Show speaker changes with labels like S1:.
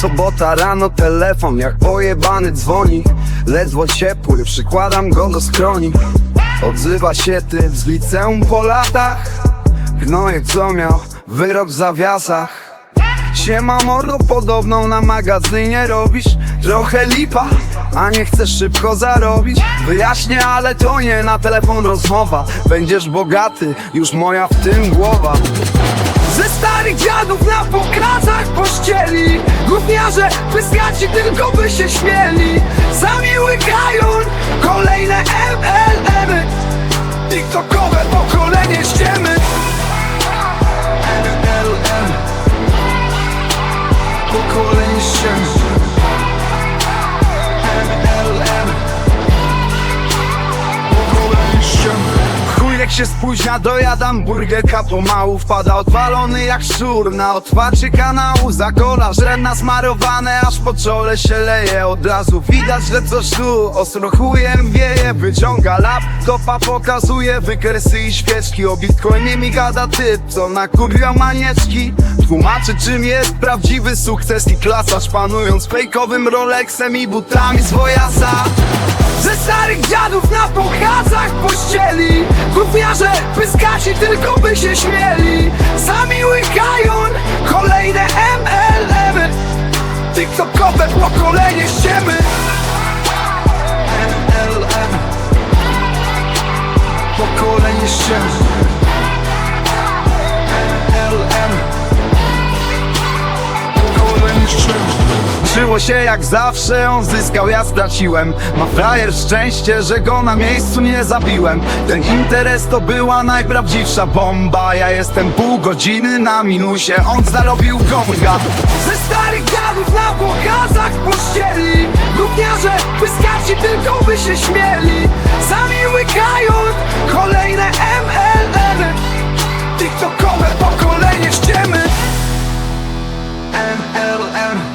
S1: Sobota rano telefon jak pojebany dzwoni Ledwo ciepły, przykładam go do skroni. Odzywa się ty z liceum po latach. Gnojek co miał, wyrok w zawiasach Siema mordo, podobną na magazynie robisz? Trochę lipa, a nie chcesz szybko zarobić? Wyjaśnię, ale to nie na telefon rozmowa. Będziesz bogaty, już moja w tym głowa. Ze starych dziadów na pokradach pościeli. Gówniarze, pyskaci tylko by się śmieli. Sami łykają kolejne MLM-y TikTokowe pokolenie ściemy się spóźnia, dojadam burgerka pomału Wpada odwalony jak szczur na otwarcie kanału. Zakola żre nasmarowane, aż po czole się leje. Od razu widać, że coś tu ostro chujem wieje Wyciąga laptopa, pokazuje wykresy i świeczki. O bitcoinie mi gada typ, co nakurwiał manieczki. Tłumaczy czym jest prawdziwy sukces i klasa. Szpanując fejkowym Rolexem i butami Wojasa ze starych dziadów na pochadzach pościeli Gówniarze, pyskaci tylko by się śmieli. Sami łykają kolejne MLM-y TikTokowe pokolenie ściemy. MLM Pokolenie ściemy Skończyło się jak zawsze, on zyskał, ja straciłem. Ma frajer szczęście, że go na miejscu nie zabiłem. Ten interes to była najprawdziwsza bomba. Ja jestem pół godziny na minusie, on zarobił gonga Ze starych gadów na pokazach pościeli Gówniarze pyskaci tylko by się śmieli. Sami łykają kolejne MLN TikTokowe pokolenie ściemy. MLM